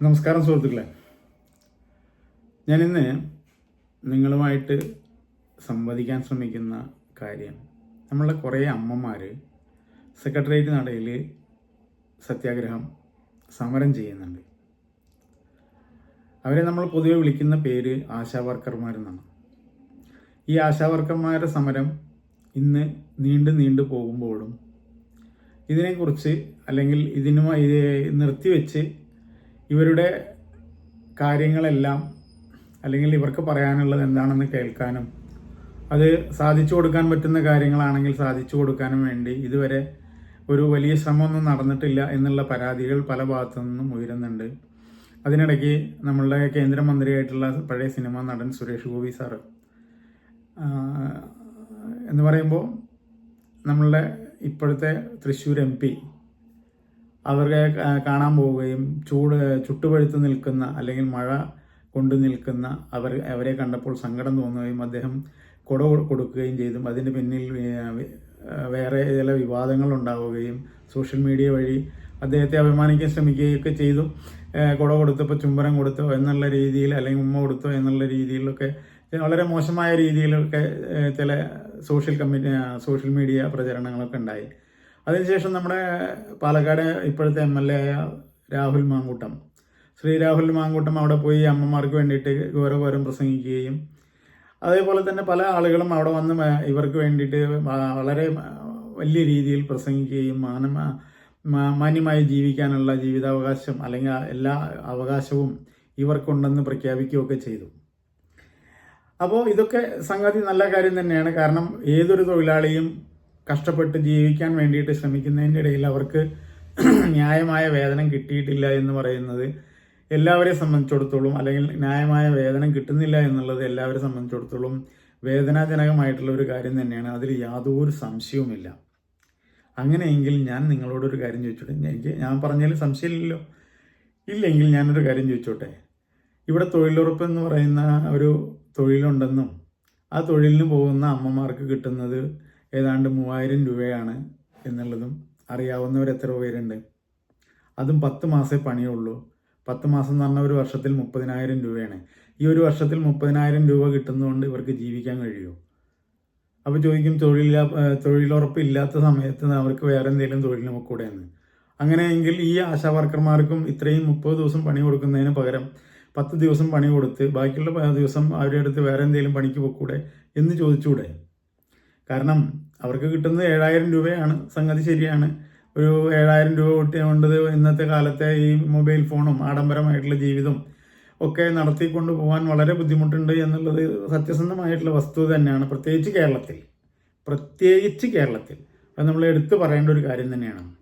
നമസ്കാരം സുഹൃത്തുക്കളെ. ഞാനിന്ന് നിങ്ങളുമായിട്ട് സംവദിക്കാൻ ശ്രമിക്കുന്ന കാര്യം. നമ്മളെ കുറേ അമ്മമാർ സെക്രട്ടേറിയറ്റ് നടയിൽ സത്യാഗ്രഹം സമരം ചെയ്യുന്നുണ്ട്. അവരെ നമ്മൾ പൊതുവെ വിളിക്കുന്ന പേര് ആശാ വർക്കർമാരെന്നാണ്. ഈ ആശാ വർക്കർമാരുടെ സമരം ഇന്ന് നീണ്ടു നീണ്ടു പോകുമ്പോഴും ഇതിനെക്കുറിച്ച് അല്ലെങ്കിൽ ഇതിനുമായി ഇത് നിർത്തിവെച്ച് ഇവരുടെ കാര്യങ്ങളെല്ലാം അല്ലെങ്കിൽ ഇവർക്ക് പറയാനുള്ളത് എന്താണെന്ന് കേൾക്കാനും അത് സാധിച്ചു കൊടുക്കാൻ പറ്റുന്ന കാര്യങ്ങളാണെങ്കിൽ സാധിച്ചു കൊടുക്കാനും വേണ്ടി ഇതുവരെ ഒരു വലിയ ശ്രമമൊന്നും നടന്നിട്ടില്ല എന്നുള്ള പരാതികൾ പല ഭാഗത്തു നിന്നും ഉയരുന്നുണ്ട്. അതിനിടയ്ക്ക് നമ്മളുടെ കേന്ദ്രമന്ത്രിയായിട്ടുള്ള പഴയ സിനിമാ നടൻ സുരേഷ് ഗോപി സാറ് എന്ന് പറയുമ്പോൾ നമ്മളുടെ ഇപ്പോഴത്തെ തൃശ്ശൂർ എം പി അവരെ കാണാൻ പോവുകയും ചൂട് ചുട്ടുപഴുത്ത് നിൽക്കുന്ന അല്ലെങ്കിൽ മഴ കൊണ്ട് നിൽക്കുന്ന അവർ അവരെ കണ്ടപ്പോൾ സങ്കടം തോന്നുകയും അദ്ദേഹം കൊട കൊടുക്കുകയും ചെയ്തു. അതിന് പിന്നിൽ വേറെ ചില വിവാദങ്ങൾ ഉണ്ടാവുകയും സോഷ്യൽ മീഡിയ വഴി അദ്ദേഹത്തെ അഭിമാനിക്കാൻ ശ്രമിക്കുകയൊക്കെ ചെയ്തു. കുട കൊടുത്തപ്പോൾ ചുംബനം കൊടുത്തോ എന്നുള്ള രീതിയിൽ അല്ലെങ്കിൽ ഉമ്മ കൊടുത്തോ എന്നുള്ള രീതിയിലൊക്കെ വളരെ മോശമായ രീതിയിലൊക്കെ ചില സോഷ്യൽ കമ്മിറ്റി സോഷ്യൽ മീഡിയ പ്രചരണങ്ങളൊക്കെ ഉണ്ടായി. അതിനുശേഷം നമ്മുടെ പാലക്കാട് ഇപ്പോഴത്തെ എം എൽ എ ആയ രാഹുൽ മാങ്കൂട്ടം. ശ്രീ രാഹുൽ മാങ്കൂട്ടം അവിടെ പോയി അമ്മമാർക്ക് വേണ്ടിയിട്ട് ഘോരഘോരം പ്രസംഗിക്കുകയും അതേപോലെ തന്നെ പല ആളുകളും അവിടെ വന്ന് ഇവർക്ക് വേണ്ടിയിട്ട് വളരെ വലിയ രീതിയിൽ പ്രസംഗിക്കുകയും മാന മാന്യമായി ജീവിക്കാനുള്ള ജീവിതാവകാശം അല്ലെങ്കിൽ എല്ലാ അവകാശവും ഇവർക്കുണ്ടെന്ന് പ്രഖ്യാപിക്കുകയൊക്കെ ചെയ്തു. അപ്പോൾ ഇതൊക്കെ സംഗതി നല്ല കാര്യം തന്നെയാണ്. കാരണം ഏതൊരു തൊഴിലാളിയും കഷ്ടപ്പെട്ട് ജീവിക്കാൻ വേണ്ടിയിട്ട് ശ്രമിക്കുന്നതിന്റെ ഇടയിൽ അവർക്ക് ന്യായമായ വേതനം കിട്ടിയിട്ടില്ല എന്ന് പറയുന്നത് എല്ലാവരെ സംബന്ധിച്ചിടത്തോളം അല്ലെങ്കിൽ ന്യായമായ വേതനം കിട്ടുന്നില്ല എന്നുള്ളത് എല്ലാവരെ സംബന്ധിച്ചിടത്തോളം വേദനാജനകമായിട്ടുള്ള ഒരു കാര്യം തന്നെയാണ്. അതിൽ യാതൊരു സംശയവുമില്ല. അങ്ങനെയെങ്കിൽ ഞാൻ നിങ്ങളോടൊരു കാര്യം ചോദിച്ചോട്ടെ? എനിക്ക് ഞാൻ പറഞ്ഞതിൽ സംശയമില്ലല്ലോ. ഇല്ലെങ്കിൽ ഞാനൊരു കാര്യം ചോദിച്ചോട്ടെ? ഇവിടെ തൊഴിലുറപ്പ് എന്ന് പറയുന്ന ഒരു തൊഴിലുണ്ടെന്നും ആ തൊഴിലിന് പോകുന്ന അമ്മമാർക്ക് കിട്ടുന്നത് ഏതാണ്ട് മൂവായിരം രൂപയാണ് എന്നുള്ളതും അറിയാവുന്നവർ എത്ര പേരുണ്ട്. അതും പത്ത് മാസേ പണിയുള്ളൂ. പത്ത് മാസം എന്ന് പറഞ്ഞാൽ ഒരു വർഷത്തിൽ മുപ്പതിനായിരം രൂപയാണ്. ഈ ഒരു വർഷത്തിൽ മുപ്പതിനായിരം രൂപ കിട്ടുന്നതുകൊണ്ട് ഇവർക്ക് ജീവിക്കാൻ കഴിയുമോ? അപ്പോൾ ചോദിക്കും തൊഴിലില്ലാ തൊഴിലുറപ്പ് ഇല്ലാത്ത സമയത്ത് അവർക്ക് വേറെ എന്തെങ്കിലും കൂടെ എന്ന് അങ്ങനെയെങ്കിൽ ഈ ആശാ വർക്കർമാർക്കും ഇത്രയും മുപ്പത് ദിവസം പണി കൊടുക്കുന്നതിന് പകരം പത്ത് ദിവസം പണി കൊടുത്ത് ബാക്കിയുള്ള ദിവസം അവരുടെ അടുത്ത് വേറെ എന്തെങ്കിലും പണിക്ക് പോക്കൂടെ എന്ന് ചോദിച്ചൂടെ? കാരണം അവർക്ക് കിട്ടുന്നത് ഏഴായിരം രൂപയാണ്. സംഗതി ശരിയാണ്. ഒരു ഏഴായിരം രൂപ കിട്ടിയുകൊണ്ട് ഇന്നത്തെ കാലത്തെ ഈ മൊബൈൽ ഫോണും ആഡംബരമായിട്ടുള്ള ജീവിതം ഒക്കെ നടത്തിക്കൊണ്ട് പോകാൻ വളരെ ബുദ്ധിമുട്ടുണ്ട് എന്നുള്ളത് സത്യസന്ധമായിട്ടുള്ള വസ്തു തന്നെയാണ്. പ്രത്യേകിച്ച് കേരളത്തിൽ. പ്രത്യേകിച്ച് കേരളത്തിൽ. അത് നമ്മൾ എടുത്തു പറയേണ്ട ഒരു കാര്യം തന്നെയാണ്.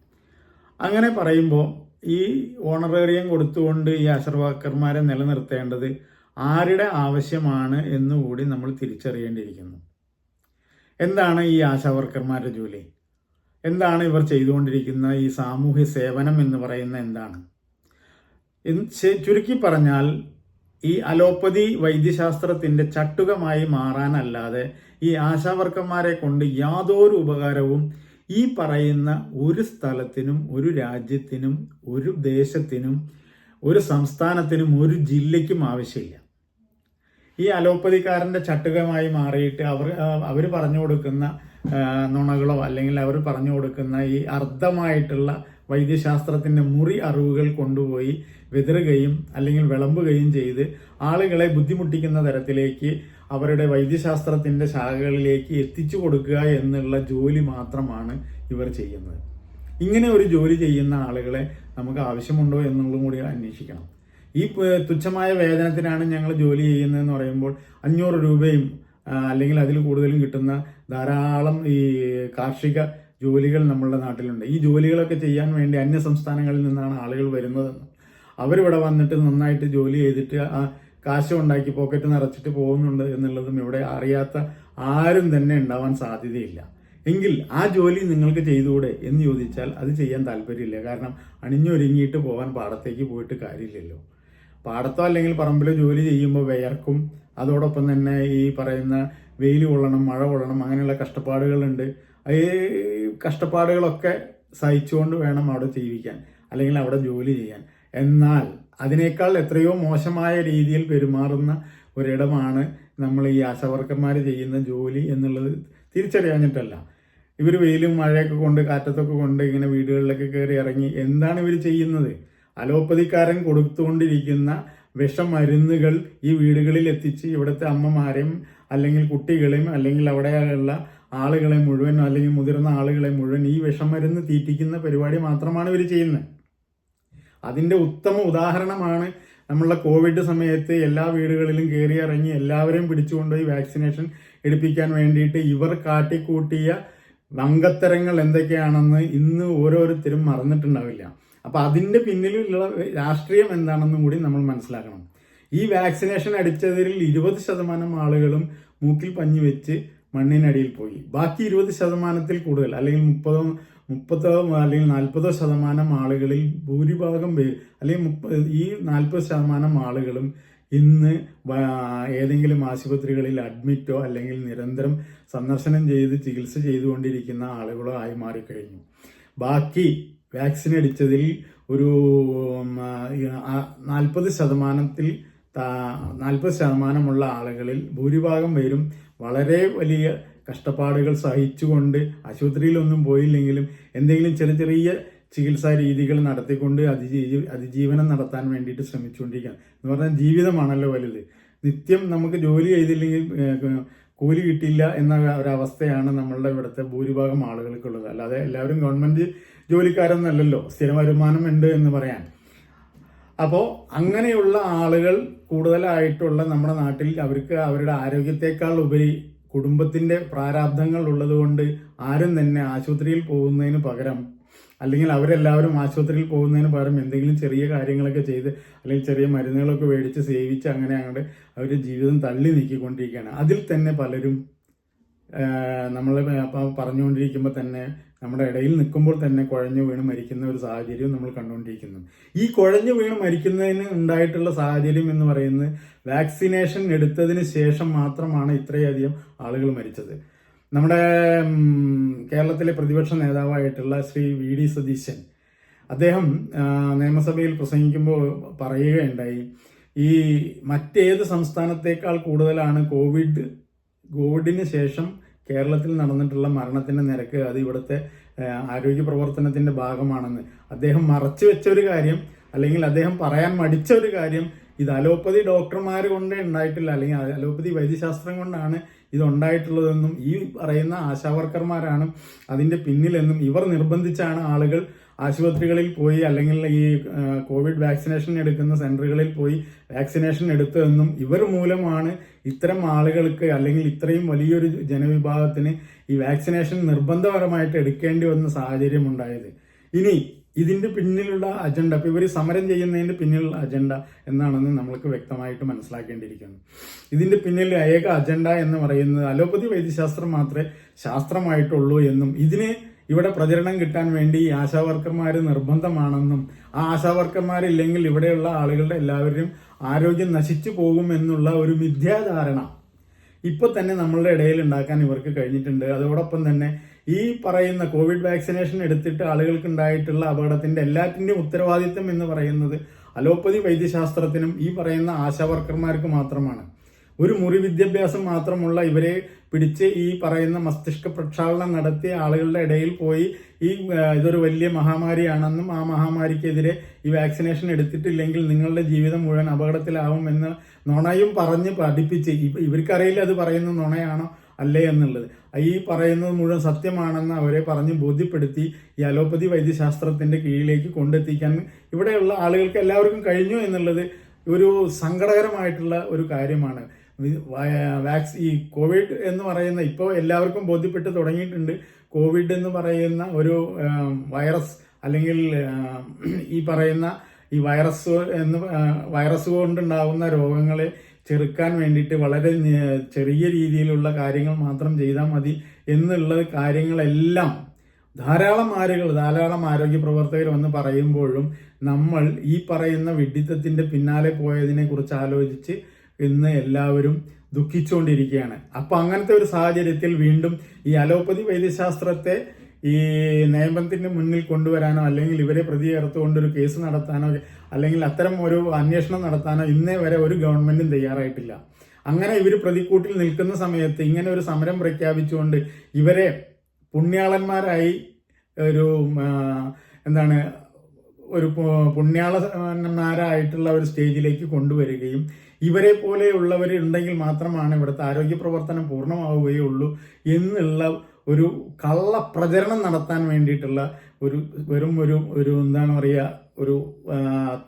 അങ്ങനെ പറയുമ്പോൾ ഈ ഓണറേറിയം കൊടുത്തുകൊണ്ട് ഈ ആശർവാക്കർമാരെ നിലനിർത്തേണ്ടത് ആരുടെ ആവശ്യമാണ് എന്നുകൂടി നമ്മൾ തിരിച്ചറിയേണ്ടിയിരിക്കുന്നു. എന്താണ് ഈ ആശാവർക്കർമാരുടെ ജോലി? എന്താണ് ഇവർ ചെയ്തുകൊണ്ടിരിക്കുന്ന ഈ സാമൂഹ്യ സേവനം എന്ന് പറയുന്ന എന്താണ്? ചുരുക്കി പറഞ്ഞാൽ ഈ അലോപ്പതി വൈദ്യശാസ്ത്രത്തിന്റെ ചട്ടുകമായി മാറാനല്ലാതെ ഈ ആശാവർക്കന്മാരെ കൊണ്ട് യാതൊരു ഉപകാരവും ഈ പറയുന്ന ഒരു സ്ഥലത്തിനും ഒരു രാജ്യത്തിനും ഒരു ദേശത്തിനും ഒരു സംസ്ഥാനത്തിനും ഒരു ജില്ലയ്ക്കും ആവശ്യമില്ല. ഈ അലോപ്പതിക്കാരന്റെ ചട്ടുകമായി മാറിയിട്ട് അവർ അവർ പറഞ്ഞു കൊടുക്കുന്ന നുണകളോ അല്ലെങ്കിൽ അവർ പറഞ്ഞു കൊടുക്കുന്ന ഈ അർദ്ധമായിട്ടുള്ള വൈദ്യശാസ്ത്രത്തിന്റെ മുറി അറിവുകൾ കൊണ്ടുപോയി വിതറുകയും അല്ലെങ്കിൽ വിളമ്പുകയും ചെയ്ത് ആളുകളെ ബുദ്ധിമുട്ടിക്കുന്ന തരത്തിലേക്ക് അവരുടെ വൈദ്യശാസ്ത്രത്തിന്റെ ശാഖകളിലേക്ക് എത്തിച്ചു കൊടുക്കുക എന്നുള്ള ജോലി മാത്രമാണ് ഇവർ ചെയ്യുന്നത്. ഇങ്ങനെ ഒരു ജോലി ചെയ്യുന്ന ആളുകളെ നമുക്ക് ആവശ്യമുണ്ടോ എന്നുള്ളതും കൂടി അന്വേഷിക്കണം. ഈ തുച്ഛമായ വേതനത്തിനാണ് ഞങ്ങൾ ജോലി ചെയ്യുന്നതെന്ന് പറയുമ്പോൾ അഞ്ഞൂറ് രൂപയും അല്ലെങ്കിൽ അതിൽ കൂടുതലും കിട്ടുന്ന ധാരാളം ഈ കാർഷിക ജോലികൾ നമ്മളുടെ നാട്ടിലുണ്ട്. ഈ ജോലികളൊക്കെ ചെയ്യാൻ വേണ്ടി അന്യ സംസ്ഥാനങ്ങളിൽ നിന്നാണ് ആളുകൾ വരുന്നതെന്ന് അവരിവിടെ വന്നിട്ട് നന്നായിട്ട് ജോലി ചെയ്തിട്ട് ആ കാശ് ഉണ്ടാക്കി പോക്കറ്റ് നിറച്ചിട്ട് പോകുന്നുണ്ട് എന്നുള്ളതും ഇവിടെ അറിയാത്ത ആരും തന്നെ ഉണ്ടാവാൻ സാധ്യതയില്ല. എങ്കിൽ ആ ജോലി നിങ്ങൾക്ക് ചെയ്തുകൂടെ എന്ന് ചോദിച്ചാൽ അത് ചെയ്യാൻ താല്പര്യമില്ല. കാരണം അണിഞ്ഞൊരുങ്ങിയിട്ട് പോകാൻ പാടത്തേക്ക് പോയിട്ട് കാര്യമില്ലല്ലോ. പാടത്തോ അല്ലെങ്കിൽ പറമ്പിലോ ജോലി ചെയ്യുമ്പോൾ വിയർക്കും. അതോടൊപ്പം തന്നെ ഈ പറയുന്ന വെയിൽ കൊള്ളണം മഴ കൊള്ളണം അങ്ങനെയുള്ള കഷ്ടപ്പാടുകളുണ്ട്. ഈ കഷ്ടപ്പാടുകളൊക്കെ സഹിച്ചുകൊണ്ട് വേണം അവിടെ ജീവിക്കാൻ അല്ലെങ്കിൽ അവിടെ ജോലി ചെയ്യാൻ. എന്നാൽ അതിനേക്കാൾ എത്രയോ മോശമായ രീതിയിൽ പെരുമാറുന്ന ഒരിടമാണ് നമ്മൾ ഈ ആശാവർക്കന്മാർ ചെയ്യുന്ന ജോലി എന്നുള്ളത് തിരിച്ചറിയാഞ്ഞിട്ടല്ല. ഇവർ വെയിലും മഴയൊക്കെ കൊണ്ട് കാറ്റത്തൊക്കെ കൊണ്ട് ഇങ്ങനെ വീടുകളിലൊക്കെ കയറി ഇറങ്ങി എന്താണ് ഇവർ ചെയ്യുന്നത്? അലോപ്പതിക്കാരൻ കൊടുത്തുകൊണ്ടിരിക്കുന്ന വിഷമരുന്നുകൾ ഈ വീടുകളിൽ എത്തിച്ച് ഇവിടുത്തെ അമ്മമാരെയും അല്ലെങ്കിൽ കുട്ടികളെയും അല്ലെങ്കിൽ അവിടെയുള്ള ആളുകളെ മുഴുവൻ അല്ലെങ്കിൽ മുതിർന്ന ആളുകളെ മുഴുവൻ ഈ വിഷമരുന്ന് തീറ്റിക്കുന്ന പരിപാടി മാത്രമാണ് ഇവർ ചെയ്യുന്നത്. അതിന്റെ ഉത്തമ ഉദാഹരണമാണ് നമ്മളുടെ കോവിഡ് സമയത്ത് എല്ലാ വീടുകളിലും കയറി ഇറങ്ങി എല്ലാവരെയും പിടിച്ചുകൊണ്ടുപോയി വാക്സിനേഷൻ എടുപ്പിക്കാൻ വേണ്ടിയിട്ട് ഇവർ കാട്ടിക്കൂട്ടിയ വങ്കത്തരങ്ങൾ എന്തൊക്കെയാണെന്ന് ഇന്ന് ഓരോരുത്തരും മറന്നിട്ടുണ്ടാവില്ല. അപ്പൊ അതിന്റെ പിന്നിലുള്ള രാഷ്ട്രീയം എന്താണെന്നും കൂടി നമ്മൾ മനസ്സിലാക്കണം. ഈ വാക്സിനേഷൻ അടിച്ചതിൽ ഇരുപത് ശതമാനം ആളുകളും മൂക്കിൽ പഞ്ഞു വെച്ച് മണ്ണിനടിയിൽ പോയി. ബാക്കി ഇരുപത് ശതമാനത്തിൽ കൂടുതൽ അല്ലെങ്കിൽ മുപ്പതോ മുപ്പതോ അല്ലെങ്കിൽ നാൽപ്പതോ ശതമാനം ആളുകളിൽ ഭൂരിഭാഗം പേര് അല്ലെങ്കിൽ ഈ നാൽപ്പത് ശതമാനം ആളുകളും ഇന്ന് ഏതെങ്കിലും ആശുപത്രികളിൽ അഡ്മിറ്റോ അല്ലെങ്കിൽ നിരന്തരം സന്ദർശനം ചെയ്ത് ചികിത്സ ചെയ്തുകൊണ്ടിരിക്കുന്ന ആളുകളോ ആയി മാറിക്കഴിഞ്ഞു. ബാക്കി വാക്സിൻ അടിച്ചതിൽ ഒരു നാൽപ്പത് ശതമാനത്തിൽ നാൽപ്പത് ശതമാനമുള്ള ആളുകളിൽ ഭൂരിഭാഗം പേരും വളരെ വലിയ കഷ്ടപ്പാടുകൾ സഹിച്ചുകൊണ്ട് ആശുപത്രിയിലൊന്നും പോയില്ലെങ്കിലും എന്തെങ്കിലും ചെറിയ ചെറിയ ചികിത്സാ രീതികൾ നടത്തിക്കൊണ്ട് അതിജീവി അതിജീവനം നടത്താൻ വേണ്ടിയിട്ട് ശ്രമിച്ചുകൊണ്ടിരിക്കുകയാണ്. എന്ന് പറഞ്ഞാൽ ജീവിതമാണല്ലോ വലുത്. നിത്യം നമുക്ക് ജോലി ചെയ്തില്ലെങ്കിൽ കൂലി കിട്ടില്ല എന്ന ഒരവസ്ഥയാണ് നമ്മളുടെ ഇവിടുത്തെ ഭൂരിഭാഗം ആളുകൾക്കുള്ളത്. അല്ലാതെ എല്ലാവരും ഗവൺമെന്റ് ജോലിക്കാരൊന്നല്ലല്ലോ. സ്ഥിര വരുമാനം ഉണ്ട് എന്ന് പറയാൻ. അപ്പോൾ അങ്ങനെയുള്ള ആളുകൾ കൂടുതലായിട്ടുള്ള നമ്മുടെ നാട്ടിൽ അവർക്ക് അവരുടെ ആരോഗ്യത്തെക്കാൾ ഉപരി കുടുംബത്തിന്റെ പ്രാരാബ്ദങ്ങൾ ഉള്ളതുകൊണ്ട് ആരും തന്നെ ആശുപത്രിയിൽ പോകുന്നതിന് പകരം അല്ലെങ്കിൽ അവരെല്ലാവരും ആശുപത്രിയിൽ പോകുന്നതിന് പകരം എന്തെങ്കിലും ചെറിയ കാര്യങ്ങളൊക്കെ ചെയ്ത് അല്ലെങ്കിൽ ചെറിയ മരുന്നുകളൊക്കെ മേടിച്ച് സേവിച്ച് അങ്ങനെ അങ്ങോട്ട് അവർ ജീവിതം തള്ളി നീക്കിക്കൊണ്ടിരിക്കുകയാണ്. അതിൽ തന്നെ പലരും നമ്മൾ പറഞ്ഞുകൊണ്ടിരിക്കുമ്പോൾ തന്നെ നമ്മുടെ ഇടയിൽ നിൽക്കുമ്പോൾ തന്നെ കുഴഞ്ഞു വീണ് മരിക്കുന്ന ഒരു സാഹചര്യം നമ്മൾ കണ്ടുകൊണ്ടിരിക്കുന്നു. ഈ കുഴഞ്ഞു വീണ് മരിക്കുന്നതിന് ഉണ്ടായിട്ടുള്ള സാഹചര്യം എന്ന് പറയുന്നത് വാക്സിനേഷൻ എടുത്തതിന് ശേഷം മാത്രമാണ് ഇത്രയധികം ആളുകൾ മരിച്ചത്. നമ്മുടെ കേരളത്തിലെ പ്രതിപക്ഷ നേതാവായിട്ടുള്ള ശ്രീ വി ഡി സതീശൻ അദ്ദേഹം നിയമസഭയിൽ പ്രസംഗിക്കുമ്പോൾ പറയുകയുണ്ടായി ഈ മറ്റേത് സംസ്ഥാനത്തേക്കാൾ കൂടുതലാണ് കോവിഡ് കോവിഡിന് ശേഷം കേരളത്തിൽ നടന്നിട്ടുള്ള മരണത്തിന്റെ നിരക്ക് അത് ഇവിടുത്തെ ആരോഗ്യ പ്രവർത്തനത്തിന്റെ ഭാഗമാണെന്ന്. അദ്ദേഹം മറച്ചു വെച്ച ഒരു കാര്യം അല്ലെങ്കിൽ അദ്ദേഹം പറയാൻ മടിച്ച ഒരു കാര്യം ഇത് അലോപ്പതി ഡോക്ടർമാർ കൊണ്ട് ഉണ്ടായിട്ടില്ല അല്ലെങ്കിൽ അലോപ്പതി വൈദ്യശാസ്ത്രം കൊണ്ടാണ് ഇത് ഉണ്ടായിട്ടുള്ളതെന്നും ഈ പറയുന്ന ആശാവർക്കർമാരാണ് അതിന്റെ പിന്നിലെന്നും ഇവർ നിർബന്ധിച്ചാണ് ആളുകൾ ആശുപത്രികളിൽ പോയി അല്ലെങ്കിൽ ഈ കോവിഡ് വാക്സിനേഷൻ എടുക്കുന്ന സെന്ററുകളിൽ പോയി വാക്സിനേഷൻ എടുത്തതെന്നും ഇവർ മൂലമാണ് ഇത്തരം ആളുകൾക്ക് അല്ലെങ്കിൽ ഇത്രയും വലിയൊരു ജനവിഭാഗത്തിന് ഈ വാക്സിനേഷൻ നിർബന്ധപരമായിട്ട് എടുക്കേണ്ടി വന്ന സാഹചര്യം ഉണ്ടായത്. ഇനി ഇതിന്റെ പിന്നിലുള്ള അജണ്ട ഇപ്പൊ ഇവർ സമരം ചെയ്യുന്നതിന്റെ പിന്നിലുള്ള അജണ്ട എന്നാണെന്ന് നമ്മൾക്ക് വ്യക്തമായിട്ട് മനസ്സിലാക്കേണ്ടിയിരിക്കുന്നു. ഇതിന്റെ പിന്നിൽ ഏക അജണ്ട എന്ന് പറയുന്നത് അലോപ്പതി വൈദ്യശാസ്ത്രം മാത്രമേ ശാസ്ത്രമായിട്ടുള്ളൂ എന്നും ഇതിന് ഇവിടെ പ്രചരണം കിട്ടാൻ വേണ്ടി ഈ ആശാവർക്കർമാർ നിർബന്ധമാണെന്നും ആ ആശാവർക്കർമാരില്ലെങ്കിൽ ഇവിടെയുള്ള ആളുകളുടെ എല്ലാവരും ആരോഗ്യം നശിച്ചു പോകും എന്നുള്ള ഒരു മിഥ്യാധാരണ ഇപ്പൊ തന്നെ നമ്മളുടെ ഇടയിൽ ഉണ്ടാക്കാൻ ഇവർക്ക് കഴിഞ്ഞിട്ടുണ്ട്. അതോടൊപ്പം തന്നെ ഈ പറയുന്ന കോവിഡ് വാക്സിനേഷൻ എടുത്തിട്ട് ആളുകൾക്ക് ഉണ്ടായിട്ടുള്ള അപകടത്തിന്റെ എല്ലാറ്റിന്റെയും ഉത്തരവാദിത്തം എന്ന് പറയുന്നത് അലോപ്പതി വൈദ്യശാസ്ത്രത്തിനും ഈ പറയുന്ന ആശാവർക്കർമാർക്ക് മാത്രമാണ്. ഒരു മുറി വിദ്യാഭ്യാസം മാത്രമുള്ള ഇവരെ പിടിച്ച് ഈ പറയുന്ന മസ്തിഷ്ക പ്രക്ഷാളനം നടത്തിയ ആളുകളുടെ ഇടയിൽ പോയി ഈ ഇതൊരു വലിയ മഹാമാരിയാണെന്നും ആ മഹാമാരിക്കെതിരെ ഈ വാക്സിനേഷൻ എടുത്തിട്ടില്ലെങ്കിൽ നിങ്ങളുടെ ജീവിതം മുഴുവൻ അപകടത്തിലാവും എന്ന് നുണയും പറഞ്ഞ് പഠിപ്പിച്ച് ഇവ- ഇവർക്കറിയില്ല അത് പറയുന്ന നുണയാണോ അല്ലേ എന്നുള്ളത്. ഈ പറയുന്നത് മുഴുവൻ സത്യമാണെന്ന് അവരെ പറഞ്ഞ് ബോധ്യപ്പെടുത്തി ഈ അലോപ്പതി വൈദ്യശാസ്ത്രത്തിന്റെ കീഴിലേക്ക് കൊണ്ടെത്തിക്കാൻ ഇവിടെയുള്ള ആളുകൾക്ക് എല്ലാവർക്കും കഴിഞ്ഞു എന്നുള്ളത് ഒരു സങ്കടകരമായിട്ടുള്ള ഒരു കാര്യമാണ്. വാക്സ് ഈ കോവിഡ് എന്ന് പറയുന്ന ഇപ്പോൾ എല്ലാവർക്കും ബോധ്യപ്പെട്ട് തുടങ്ങിയിട്ടുണ്ട്. കോവിഡ് എന്ന് പറയുന്ന ഒരു വൈറസ് അല്ലെങ്കിൽ ഈ പറയുന്ന ഈ വൈറസ് എന്ന് വൈറസ് കൊണ്ടുണ്ടാകുന്ന രോഗങ്ങളെ ചെറുക്കാൻ വേണ്ടിയിട്ട് വളരെ ചെറിയ രീതിയിലുള്ള കാര്യങ്ങൾ മാത്രം ചെയ്താൽ മതി എന്നുള്ള കാര്യങ്ങളെല്ലാം ധാരാളം ആരുകൾ ധാരാളം ആരോഗ്യ പ്രവർത്തകർ വന്ന് പറയുമ്പോഴും നമ്മൾ ഈ പറയുന്ന വിഡിത്തത്തിന്റെ പിന്നാലെ പോയതിനെ കുറിച്ച് ആലോചിച്ച് ഇന്ന് എല്ലാവരും ദുഃഖിച്ചുകൊണ്ടിരിക്കുകയാണ് അപ്പൊ അങ്ങനത്തെ ഒരു സാഹചര്യത്തിൽ വീണ്ടും ഈ അലോപ്പതി വൈദ്യശാസ്ത്രത്തെ ഈ നിയമത്തിന് മുന്നിൽ കൊണ്ടുവരാനോ അല്ലെങ്കിൽ ഇവരെ പ്രതി ചേർത്തുകൊണ്ട് ഒരു കേസ് നടത്താനോ അല്ലെങ്കിൽ അത്തരം ഒരു അന്വേഷണം നടത്താനോ ഇന്നേ വരെ ഒരു ഗവൺമെന്റും തയ്യാറായിട്ടില്ല. അങ്ങനെ ഇവർ പ്രതിക്കൂട്ടിൽ നിൽക്കുന്ന സമയത്ത് ഇങ്ങനെ ഒരു സമരം പ്രഖ്യാപിച്ചുകൊണ്ട് ഇവരെ പുണ്യാളന്മാരായി ഒരു എന്താണ് ഒരു പുണ്യാളന്മാരായിട്ടുള്ള ഒരു സ്റ്റേജിലേക്ക് കൊണ്ടുവരികയും ഇവരെ പോലെയുള്ളവർ ഉണ്ടെങ്കിൽ മാത്രമാണ് ഇവിടുത്തെ ആരോഗ്യ പ്രവർത്തനം പൂർണമാവുകയുള്ളൂ എന്നുള്ള ഒരു കള്ള പ്രചരണം നടത്താൻ വേണ്ടിയിട്ടുള്ള ഒരു വെറും ഒരു ഒരു എന്താണ് പറയുക ഒരു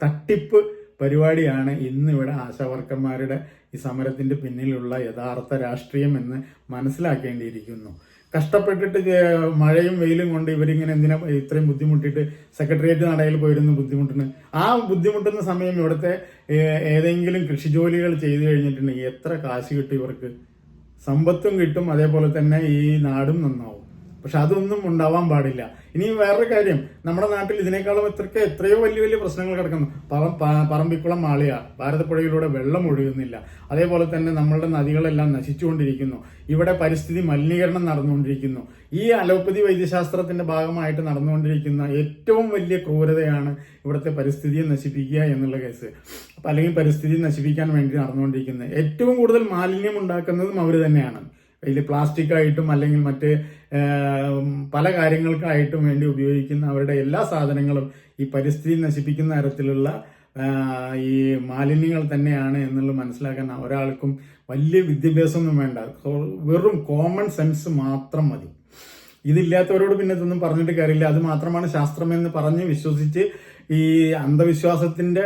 തട്ടിപ്പ് പരിപാടിയാണ് ഇന്ന് ഇവിടെ ആശാവർക്കന്മാരുടെ ഈ സമരത്തിന്റെ പിന്നിലുള്ള യഥാർത്ഥ രാഷ്ട്രീയം എന്ന് മനസ്സിലാക്കേണ്ടിയിരിക്കുന്നു. കഷ്ടപ്പെട്ടിട്ട് മഴയും വെയിലും കൊണ്ട് ഇവരിങ്ങനെ എന്തിനാ ഇത്രയും ബുദ്ധിമുട്ടിയിട്ട് സെക്രട്ടേറിയറ്റ് നടയിൽ പോയിരുന്ന ബുദ്ധിമുട്ടുന്ന ആ ബുദ്ധിമുട്ടുന്ന സമയം ഇവിടുത്തെ ഏതെങ്കിലും കൃഷി ജോലികൾ ചെയ്തു കഴിഞ്ഞിട്ടുണ്ടെങ്കിൽ എത്ര കാശ് കിട്ടും ഇവർക്ക്? സമ്പത്തും കിട്ടും അതേപോലെ തന്നെ ഈ നാടും നന്നാവും. പക്ഷെ അതൊന്നും ഉണ്ടാവാൻ പാടില്ല. ഇനി വേറൊരു കാര്യം നമ്മുടെ നാട്ടിൽ ഇതിനേക്കാളും എത്രയ്ക്ക് എത്രയോ വലിയ വലിയ പ്രശ്നങ്ങൾ കിടക്കുന്നു. പറം പറമ്പിക്കുളം മാളിയ ഭാരതപ്പുഴയിലൂടെ വെള്ളം ഒഴുകുന്നില്ല. അതേപോലെ തന്നെ നമ്മളുടെ നദികളെല്ലാം നശിച്ചുകൊണ്ടിരിക്കുന്നു. ഇവിടെ പരിസ്ഥിതി മലിനീകരണം നടന്നുകൊണ്ടിരിക്കുന്നു. ഈ അലോപ്പതി വൈദ്യശാസ്ത്രത്തിന്റെ ഭാഗമായിട്ട് നടന്നുകൊണ്ടിരിക്കുന്ന ഏറ്റവും വലിയ ക്രൂരതയാണ് ഇവിടുത്തെ പരിസ്ഥിതിയെ നശിപ്പിക്കുക എന്നുള്ള കേസ്. അപ്പം അല്ലെങ്കിൽ പരിസ്ഥിതി നശിപ്പിക്കാൻ വേണ്ടി നടന്നുകൊണ്ടിരിക്കുന്നത്. ഏറ്റവും കൂടുതൽ മാലിന്യം ഉണ്ടാക്കുന്നതും അവർ തന്നെയാണ്. ഇതിൽ പ്ലാസ്റ്റിക് ആയിട്ടും അല്ലെങ്കിൽ മറ്റ് പല കാര്യങ്ങൾക്കായിട്ടും വേണ്ടി ഉപയോഗിക്കുന്ന അവരുടെ എല്ലാ സാധനങ്ങളും ഈ പരിസ്ഥിതി നശിപ്പിക്കുന്ന തരത്തിലുള്ള ഈ മാലിന്യങ്ങൾ തന്നെയാണ് എന്നുള്ളത് മനസ്സിലാക്കാൻ ഒരാൾക്കും വലിയ വിദ്യാഭ്യാസമൊന്നും വേണ്ട. വെറും കോമൺ സെൻസ് മാത്രം മതി. ഇതില്ലാത്തവരോട് പിന്നെ ഇതൊന്നും പറഞ്ഞിട്ട് കാര്യമില്ല. അത് മാത്രമാണ് ശാസ്ത്രം എന്ന് പറഞ്ഞ് വിശ്വസിച്ച് ഈ അന്ധവിശ്വാസത്തിന്റെ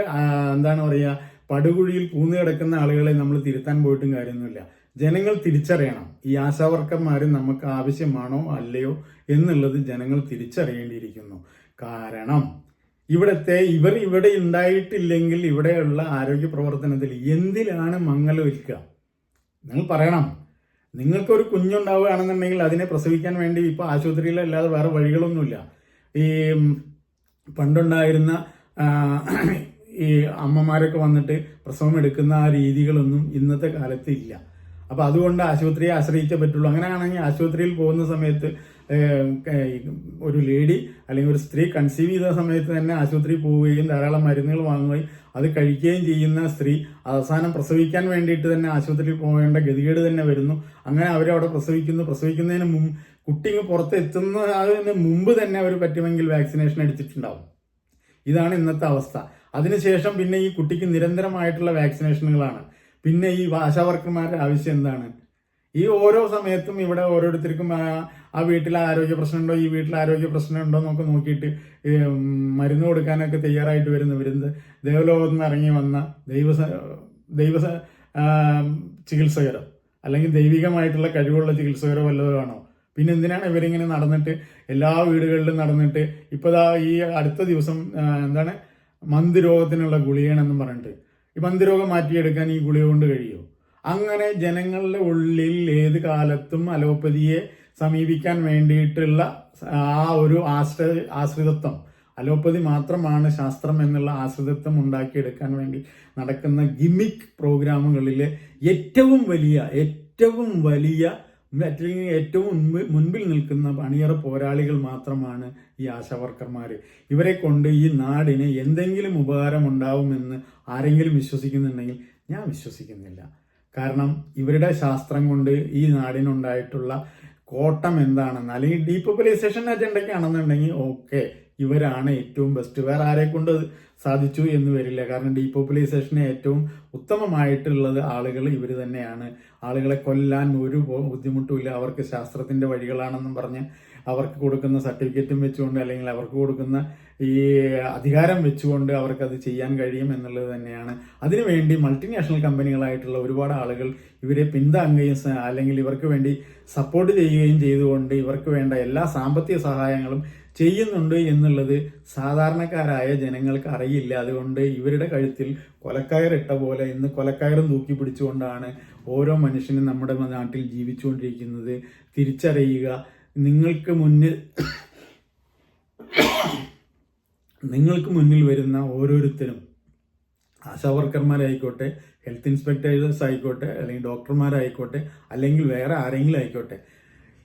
എന്താണ് പറയുക പടുകുഴിയിൽ പൂന്നു കിടക്കുന്ന ആളുകളെ നമ്മൾ തിരുത്താൻ പോയിട്ടും കാര്യമൊന്നുമില്ല. ജനങ്ങൾ തിരിച്ചറിയണം. ഈ ആശാവർക്കർമാർ നമുക്ക് ആവശ്യമാണോ അല്ലയോ എന്നുള്ളത് ജനങ്ങൾ തിരിച്ചറിയേണ്ടിയിരിക്കുന്നു. കാരണം ഇവിടത്തെ ഇവർ ഇവിടെ ഉണ്ടായിട്ടില്ലെങ്കിൽ ഇവിടെയുള്ള ആരോഗ്യ പ്രവർത്തനത്തിൽ എന്തിലാണ് മങ്ങലൊരുക്കുക നിങ്ങൾ പറയണം. നിങ്ങൾക്കൊരു കുഞ്ഞുണ്ടാവുകയാണെന്നുണ്ടെങ്കിൽ അതിനെ പ്രസവിക്കാൻ വേണ്ടി ഇപ്പോൾ ആശുപത്രിയിലല്ലാതെ വേറെ വഴികളൊന്നുമില്ല. ഈ പണ്ടുണ്ടായിരുന്ന ഈ അമ്മമാരൊക്കെ വന്നിട്ട് പ്രസവം എടുക്കുന്ന ആ രീതികളൊന്നും ഇന്നത്തെ കാലത്ത് ഇല്ല. അപ്പൊ അതുകൊണ്ട് ആശുപത്രിയെ ആശ്രയിച്ചേ പറ്റുള്ളൂ. അങ്ങനെയാണെങ്കിൽ ആശുപത്രിയിൽ പോകുന്ന സമയത്ത് ഒരു ലേഡി അല്ലെങ്കിൽ ഒരു സ്ത്രീ കൺസീവ് ചെയ്ത സമയത്ത് തന്നെ ആശുപത്രിയിൽ പോവുകയും ധാരാളം മരുന്നുകൾ വാങ്ങുകയും അത് കഴിക്കുകയും ചെയ്യുന്ന സ്ത്രീ അവസാനം പ്രസവിക്കാൻ വേണ്ടിയിട്ട് തന്നെ ആശുപത്രിയിൽ പോകേണ്ട ഗതികേട് തന്നെ വരുന്നു. അങ്ങനെ അവരവിടെ പ്രസവിക്കുന്നു. പ്രസവിക്കുന്നതിന് മുമ്പ് കുട്ടിക്ക് പുറത്ത് എത്തുന്നതിന് മുമ്പ് തന്നെ അവർ പറ്റുമെങ്കിൽ വാക്സിനേഷൻ എടുത്തിട്ടുണ്ടാവും. ഇതാണ് ഇന്നത്തെ അവസ്ഥ. അതിനുശേഷം പിന്നെ ഈ കുട്ടിക്ക് നിരന്തരമായിട്ടുള്ള വാക്സിനേഷനുകളാണ്. പിന്നെ ഈ ആശാവർക്കർമാരുടെ ആവശ്യം എന്താണ്? ഈ ഓരോ സമയത്തും ഇവിടെ ഓരോരുത്തർക്കും ആ വീട്ടിൽ ആരോഗ്യ പ്രശ്നമുണ്ടോ ഈ വീട്ടിൽ ആരോഗ്യ പ്രശ്നമുണ്ടോ എന്നൊക്കെ നോക്കിയിട്ട് മരുന്ന് കൊടുക്കാനൊക്കെ തയ്യാറായിട്ട് വരുന്ന വരുന്നത് ദേവലോകത്ത് നിന്ന് ഇറങ്ങി വന്ന ദൈവ ദൈവ ചികിത്സകരോ അല്ലെങ്കിൽ ദൈവികമായിട്ടുള്ള കഴിവുള്ള ചികിത്സകരോ വല്ലതോ ആണോ? പിന്നെ എന്തിനാണ് ഇവരിങ്ങനെ നടന്നിട്ട് എല്ലാ വീടുകളിലും നടന്നിട്ട് ഇപ്പോൾ ഈ അടുത്ത ദിവസം എന്താണ് മന്ത് രോഗത്തിനുള്ള ഗുളികയാണെന്നും പറഞ്ഞിട്ട് ഈ മന്ദിരോഗം മാറ്റിയെടുക്കാൻ ഈ ഗുളിക കൊണ്ട് കഴിയുമോ അങ്ങനെ ജനങ്ങളുടെ ഉള്ളിൽ ഏത് കാലത്തും അലോപ്പതിയെ സമീപിക്കാൻ വേണ്ടിയിട്ടുള്ള ആ ഒരു ആശ്ര ആശ്രിതത്വം. അലോപ്പതി മാത്രമാണ് ശാസ്ത്രം എന്നുള്ള ആശ്രിതത്വം ഉണ്ടാക്കിയെടുക്കാൻ വേണ്ടി നടക്കുന്ന ഗിമിക് പ്രോഗ്രാമുകളിലെ ഏറ്റവും വലിയ ഏറ്റവും വലിയ അല്ലെങ്കിൽ ഏറ്റവും മുൻപ് മുൻപിൽ നിൽക്കുന്ന അണിയറ പോരാളികൾ മാത്രമാണ് ഈ ആശാവർക്കർമാർ ഇവരെ കൊണ്ട് ഈ നാടിന് എന്തെങ്കിലും ഉപകാരം ഉണ്ടാവുമെന്ന് ആരെങ്കിലും വിശ്വസിക്കുന്നുണ്ടെങ്കിൽ ഞാൻ വിശ്വസിക്കുന്നില്ല. കാരണം ഇവരുടെ ശാസ്ത്രം കൊണ്ട് ഈ നാടിനുണ്ടായിട്ടുള്ള കോട്ടം എന്താണെന്ന് അല്ലെങ്കിൽ ഡീപോപ്പുലൈസേഷൻ അജണ്ടയ്ക്കാണെന്നുണ്ടെങ്കിൽ ഓക്കെ. ഇവരാണ് ഏറ്റവും ബെസ്റ്റ് വേറെ ആരെ കൊണ്ട് സാധിച്ചു എന്ന് വരില്ല. കാരണം ഡീപോപ്പുലൈസേഷന് ഏറ്റവും ഉത്തമമായിട്ടുള്ളത് ആളുകൾ ഇവർ തന്നെയാണ്. ആളുകളെ കൊല്ലാൻ ഒരു ബുദ്ധിമുട്ടുമില്ല. അവർക്ക് ശാസ്ത്രത്തിന്റെ വഴികളാണെന്നും പറഞ്ഞ് അവർക്ക് കൊടുക്കുന്ന സർട്ടിഫിക്കറ്റും വെച്ചുകൊണ്ട് അല്ലെങ്കിൽ അവർക്ക് കൊടുക്കുന്ന ഈ അധികാരം വെച്ചുകൊണ്ട് അവർക്കത് ചെയ്യാൻ കഴിയും എന്നുള്ളത് തന്നെയാണ്. അതിനുവേണ്ടി മൾട്ടിനാഷണൽ കമ്പനികളായിട്ടുള്ള ഒരുപാട് ആളുകൾ ഇവരെ പിന്താങ്ങുകയും അല്ലെങ്കിൽ ഇവർക്ക് വേണ്ടി സപ്പോർട്ട് ചെയ്യുകയും ചെയ്തുകൊണ്ട് ഇവർക്ക് വേണ്ട എല്ലാ സാമ്പത്തിക സഹായങ്ങളും ചെയ്യുന്നുണ്ട് എന്നുള്ളത് സാധാരണക്കാരായ ജനങ്ങൾക്ക് അറിയില്ല. അതുകൊണ്ട് ഇവരുടെ കഴുത്തിൽ കൊലക്കയറിട്ട പോലെ ഇന്ന് കൊലക്കയറും തൂക്കി പിടിച്ചുകൊണ്ടാണ് ഓരോ മനുഷ്യനും നമ്മുടെ നാട്ടിൽ ജീവിച്ചുകൊണ്ടിരിക്കുന്നത്. തിരിച്ചറിയുക നിങ്ങൾക്ക് മുന്നിൽ നിങ്ങൾക്ക് മുന്നിൽ വരുന്ന ഓരോരുത്തരും ആശാവർക്കർമാരായിക്കോട്ടെ ഹെൽത്ത് ഇൻസ്പെക്ടേഴ്സ് ആയിക്കോട്ടെ അല്ലെങ്കിൽ ഡോക്ടർമാരായിക്കോട്ടെ അല്ലെങ്കിൽ വേറെ ആരെങ്കിലും ആയിക്കോട്ടെ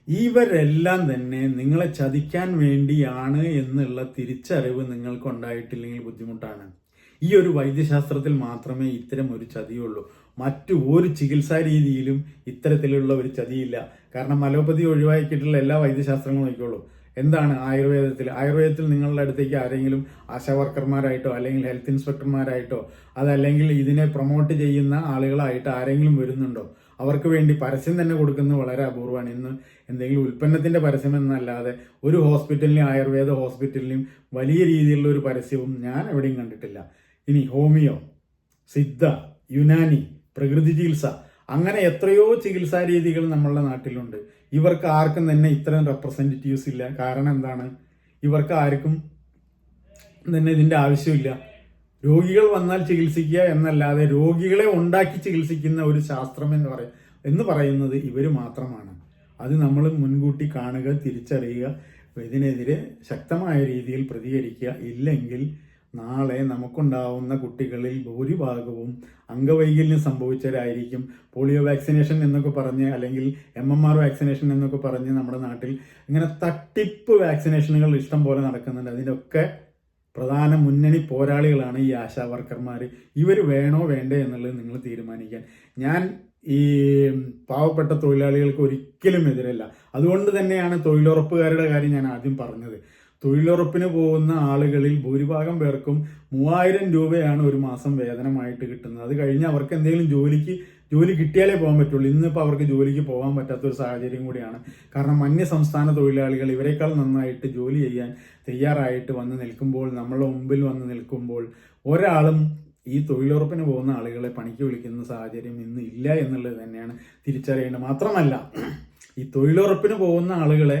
ഇവരെല്ലാം തന്നെ നിങ്ങളെ ചതിക്കാൻ വേണ്ടിയാണ് എന്നുള്ള തിരിച്ചറിവ് നിങ്ങൾക്ക് ഉണ്ടായിട്ടില്ലെങ്കിൽ ബുദ്ധിമുട്ടാണ്. ഈ ഒരു വൈദ്യശാസ്ത്രത്തിൽ മാത്രമേ ഇത്തരം ഒരു ചതിയുള്ളൂ. മറ്റു ഒരു ചികിത്സാ രീതിയിലും ഇത്തരത്തിലുള്ള ഒരു ചതിയില്ല. കാരണം അലോപ്പതി ഒഴിവാക്കിയിട്ടുള്ള എല്ലാ വൈദ്യശാസ്ത്രങ്ങളും നോക്കിക്കോളൂ. എന്താണ് ആയുർവേദത്തിൽ? ആയുർവേദത്തിൽ നിങ്ങളുടെ അടുത്തേക്ക് ആരെങ്കിലും ആശാവർക്കർമാരായിട്ടോ അല്ലെങ്കിൽ ഹെൽത്ത് ഇൻസ്പെക്ടർമാരായിട്ടോ അതല്ലെങ്കിൽ ഇതിനെ പ്രൊമോട്ട് ചെയ്യുന്ന ആളുകളായിട്ട് ആരെങ്കിലും വരുന്നുണ്ടോ? അവർക്ക് വേണ്ടി പരസ്യം തന്നെ കൊടുക്കുന്നത് വളരെ അപൂർവമാണ്. ഇന്ന് എന്തെങ്കിലും ഉൽപ്പന്നത്തിന്റെ പരസ്യം എന്നല്ലാതെ ഒരു ഹോസ്പിറ്റലിലും ആയുർവേദ ഹോസ്പിറ്റലിലും വലിയ രീതിയിലുള്ള ഒരു പരസ്യവും ഞാൻ എവിടെയും കണ്ടിട്ടില്ല. ഇനി ഹോമിയോ സിദ്ധ യുനാനി പ്രകൃതി ചികിത്സ അങ്ങനെ എത്രയോ ചികിത്സാ രീതികൾ നമ്മളുടെ നാട്ടിലുണ്ട്. ഇവർക്ക് ആർക്കും തന്നെ ഇത്തരം റെപ്രസെന്റേറ്റീവ്സ് ഇല്ല. കാരണം എന്താണ്? ഇവർക്ക് ആർക്കും തന്നെ ഇതിന്റെ ആവശ്യമില്ല. രോഗികൾ വന്നാൽ ചികിത്സിക്കുക എന്നല്ലാതെ രോഗികളെ ഉണ്ടാക്കി ചികിത്സിക്കുന്ന ഒരു ശാസ്ത്രം എന്ന് പറയും എന്ന് പറയുന്നത് ഇവർ മാത്രമാണ്. അത് നമ്മൾ മുൻകൂട്ടി കാണുക തിരിച്ചറിയുക ഇതിനെതിരെ ശക്തമായ രീതിയിൽ പ്രതികരിക്കുക. ഇല്ലെങ്കിൽ നാളെ നമുക്കുണ്ടാവുന്ന കുട്ടികളിൽ ഭൂരിഭാഗവും അംഗവൈകല്യം സംഭവിച്ചവരായിരിക്കും. പോളിയോ വാക്സിനേഷൻ എന്നൊക്കെ പറഞ്ഞ് അല്ലെങ്കിൽ എം എം ആർ വാക്സിനേഷൻ എന്നൊക്കെ പറഞ്ഞ് നമ്മുടെ നാട്ടിൽ ഇങ്ങനെ തട്ടിപ്പ് വാക്സിനേഷനുകൾ ഇഷ്ടം പോലെ നടക്കുന്നുണ്ട്. അതിനൊക്കെ പ്രധാന മുന്നണി പോരാളികളാണ് ഈ ആശാ വർക്കർമാർ ഇവർ വേണോ വേണ്ടേ എന്നുള്ളത് നിങ്ങൾ തീരുമാനിക്കാൻ. ഞാൻ ഈ പാവപ്പെട്ട തൊഴിലാളികൾക്ക് ഒരിക്കലും എതിരല്ല. അതുകൊണ്ട് തന്നെയാണ് തൊഴിലുറപ്പുകാരുടെ കാര്യം ഞാൻ ആദ്യം പറഞ്ഞത്. തൊഴിലുറപ്പിന് പോകുന്ന ആളുകളിൽ ഭൂരിഭാഗം പേർക്കും മൂവായിരം രൂപയാണ് ഒരു മാസം വേതനമായിട്ട് കിട്ടുന്നത്. അത് കഴിഞ്ഞ് അവർക്ക് എന്തെങ്കിലും ജോലിക്ക് ജോലി കിട്ടിയാലേ പോകാൻ പറ്റുള്ളൂ. ഇന്നിപ്പോൾ അവർക്ക് ജോലിക്ക് പോകാൻ പറ്റാത്ത ഒരു സാഹചര്യം കൂടിയാണ്. കാരണം അന്യ സംസ്ഥാന തൊഴിലാളികൾ ഇവരെക്കാൾ നന്നായിട്ട് ജോലി ചെയ്യാൻ തയ്യാറായിട്ട് വന്ന് നിൽക്കുമ്പോൾ നമ്മളുടെ മുമ്പിൽ വന്ന് നിൽക്കുമ്പോൾ ഒരാളും ഈ തൊഴിലുറപ്പിന് പോകുന്ന ആളുകളെ പണിക്ക് വിളിക്കുന്ന സാഹചര്യം ഇന്ന് ഇല്ല എന്നുള്ളത് തന്നെയാണ് തിരിച്ചറിയേണ്ടത്. മാത്രമല്ല ഈ തൊഴിലുറപ്പിന് പോകുന്ന ആളുകളെ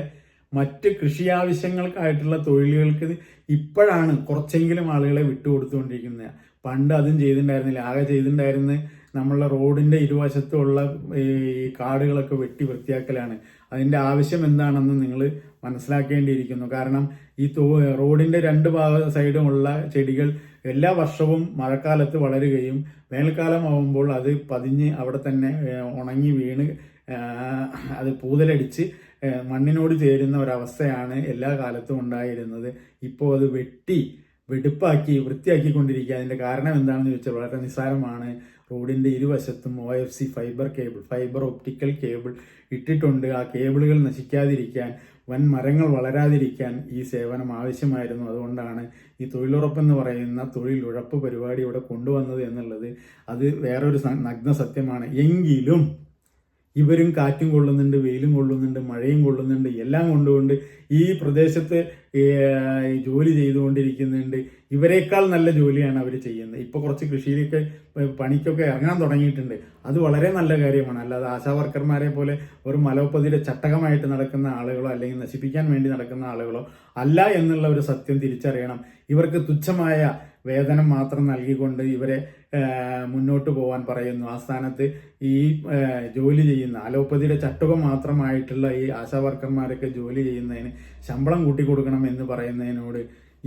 മറ്റ് കൃഷി ആവശ്യങ്ങൾക്കായിട്ടുള്ള തൊഴിലുകൾക്ക് ഇപ്പോഴാണ് കുറച്ചെങ്കിലും ആളുകളെ വിട്ടുകൊടുത്തുകൊണ്ടിരിക്കുന്നത്. പണ്ട് അതും ചെയ്തിട്ടുണ്ടായിരുന്നില്ല. ആകെ ചെയ്തിട്ടുണ്ടായിരുന്ന നമ്മളുടെ റോഡിന്റെ ഇരുവശത്തുമുള്ള ഈ കാടുകളൊക്കെ വെട്ടി വൃത്തിയാക്കലാണ്. അതിന്റെ ആവശ്യം എന്താണെന്ന് നിങ്ങൾ മനസ്സിലാക്കേണ്ടിയിരിക്കുന്നു. കാരണം ഈ തോ- റോഡിന്റെ രണ്ട് ഭാഗ സൈഡുമുള്ള ചെടികൾ എല്ലാ വർഷവും മഴക്കാലത്ത് വളരുകയും വേനൽക്കാലം ആവുമ്പോൾ അത് പതിഞ്ഞ് അവിടെ തന്നെ ഉണങ്ങി വീണ് അത് പൂതലടിച്ച് മണ്ണിനോട് ചേരുന്ന ഒരവസ്ഥയാണ് എല്ലാ കാലത്തും ഉണ്ടായിരുന്നത്. ഇപ്പോൾ അത് വെട്ടി വെടുപ്പാക്കി വൃത്തിയാക്കിക്കൊണ്ടിരിക്കുക അതിന്റെ കാരണം എന്താണെന്ന് ചോദിച്ചാൽ വളരെ നിസ്സാരമാണ്. റോഡിന്റെ ഇരുവശത്തും O F C fibre cable fibre optical cable ഇട്ടിട്ടുണ്ട്. ആ കേബിളുകൾ നശിക്കാതിരിക്കാൻ വൻ മരങ്ങൾ വളരാതിരിക്കാൻ ഈ സേവനം ആവശ്യമായിരുന്നു. അതുകൊണ്ടാണ് ഈ തൊഴിലുറപ്പെന്ന് പറയുന്ന തൊഴിലുഴപ്പ് പരിപാടി ഇവിടെ കൊണ്ടുവന്നത് എന്നുള്ളത്. അത് വേറൊരു നഗ്ന സത്യമാണ്. എങ്കിലും ഇവരും കാറ്റും കൊള്ളുന്നുണ്ട് വെയിലും കൊള്ളുന്നുണ്ട് മഴയും കൊള്ളുന്നുണ്ട് എല്ലാം കൊണ്ടുകൊണ്ട് ഈ പ്രദേശത്ത് ജോലി ചെയ്തുകൊണ്ടിരിക്കുന്നുണ്ട്. ഇവരെക്കാൾ നല്ല ജോലിയാണ് അവർ ചെയ്യുന്നത്. ഇപ്പോൾ കുറച്ച് കൃഷിയിലേക്ക് പണിക്കൊക്കെ ഇറങ്ങാൻ തുടങ്ങിയിട്ടുണ്ട്. അത് വളരെ നല്ല കാര്യമാണ്. അല്ലാതെ ആശാ വർക്കർമാരെ പോലെ ഒരു മലോപ്പതിയുടെ ചട്ടകമായിട്ട് നടക്കുന്ന ആളുകളോ അല്ലെങ്കിൽ നശിപ്പിക്കാൻ വേണ്ടി നടക്കുന്ന ആളുകളോ അല്ല എന്നുള്ള ഒരു സത്യം തിരിച്ചറിയണം. ഇവർക്ക് തുച്ഛമായ വേതനം മാത്രം നൽകിക്കൊണ്ട് ഇവരെ മുന്നോട്ട് പോകാൻ പറയുന്നു. ആ സ്ഥാനത്ത് ഈ ജോലി ചെയ്യുന്ന അലോപ്പതിയുടെ ചട്ടുകം മാത്രമായിട്ടുള്ള ഈ ആശാ വർക്കർമാരൊക്കെ ജോലി ചെയ്യുന്നതിന് ശമ്പളം കൂട്ടിക്കൊടുക്കണം എന്ന് പറയുന്നതിനോട്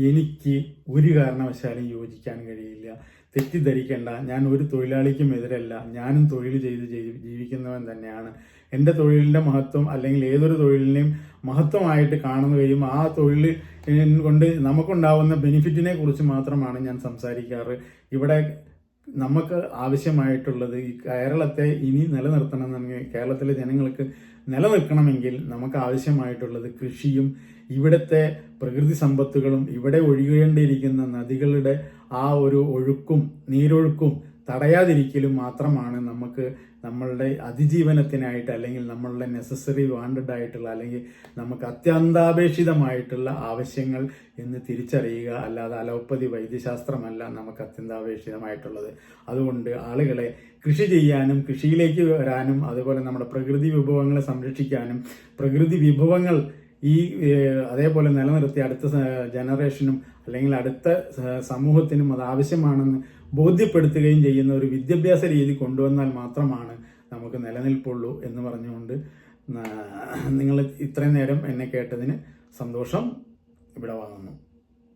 എനിക്ക് ഒരു കാരണവശാലും യോജിക്കാൻ കഴിയില്ല. തെറ്റിദ്ധരിക്കേണ്ട. ഞാൻ ഒരു തൊഴിലാളിക്കും എതിരല്ല. ഞാനും തൊഴിൽ ചെയ്ത് ജീവിക്കുന്നവൻ തന്നെയാണ്. എന്റെ തൊഴിലിന്റെ മഹത്വം അല്ലെങ്കിൽ ഏതൊരു തൊഴിലിനെയും മഹത്വമായിട്ട് കാണുകയും ആ തൊഴിൽ കൊണ്ട് നമുക്കുണ്ടാവുന്ന ബെനിഫിറ്റിനെ കുറിച്ച് മാത്രമാണ് ഞാൻ സംസാരിക്കാറ്. ഇവിടെ നമുക്ക് ആവശ്യമായിട്ടുള്ളത് ഈ കേരളത്തെ ഇനി നിലനിർത്തണമെന്നെങ്കിൽ കേരളത്തിലെ ജനങ്ങൾക്ക് നിലനിൽക്കണമെങ്കിൽ നമുക്ക് ആവശ്യമായിട്ടുള്ളത് കൃഷിയും ഇവിടുത്തെ പ്രകൃതി സമ്പത്തുകളും ഇവിടെ ഒഴുകേണ്ടിയിരിക്കുന്ന നദികളുടെ ആ ഒരു ഒഴുക്കും നീരൊഴുക്കും തടയാതിരിക്കലും മാത്രമാണ് നമുക്ക് നമ്മളുടെ അതിജീവനത്തിനായിട്ട് അല്ലെങ്കിൽ നമ്മളുടെ നെസസറി വാണ്ടഡ് ആയിട്ടുള്ള അല്ലെങ്കിൽ നമുക്ക് അത്യന്താപേക്ഷിതമായിട്ടുള്ള ആവശ്യങ്ങൾ എന്ന് തിരിച്ചറിയുക. അല്ലാതെ അലോപ്പതി വൈദ്യശാസ്ത്രമല്ല നമുക്ക് അത്യന്താപേക്ഷിതമായിട്ടുള്ളത്. അതുകൊണ്ട് ആളുകളെ കൃഷി ചെയ്യാനും കൃഷിയിലേക്ക് വരാനും അതുപോലെ നമ്മുടെ പ്രകൃതി വിഭവങ്ങളെ സംരക്ഷിക്കാനും പ്രകൃതി വിഭവങ്ങൾ ഈ അതേപോലെ നിലനിർത്തി അടുത്ത ജനറേഷനും അല്ലെങ്കിൽ അടുത്ത സമൂഹത്തിനും അത് ആവശ്യമാണെന്ന് ബോധ്യപ്പെടുത്തുകയും ചെയ്യുന്ന ഒരു വിദ്യാഭ്യാസ രീതി കൊണ്ടുവന്നാൽ മാത്രമാണ് നമുക്ക് നിലനിൽപ്പുള്ളൂ എന്ന് പറഞ്ഞുകൊണ്ട് നിങ്ങൾ ഇത്രയും നേരം എന്നെ കേട്ടതിന് സന്തോഷം. ഇവിടെ വാങ്ങുന്നു.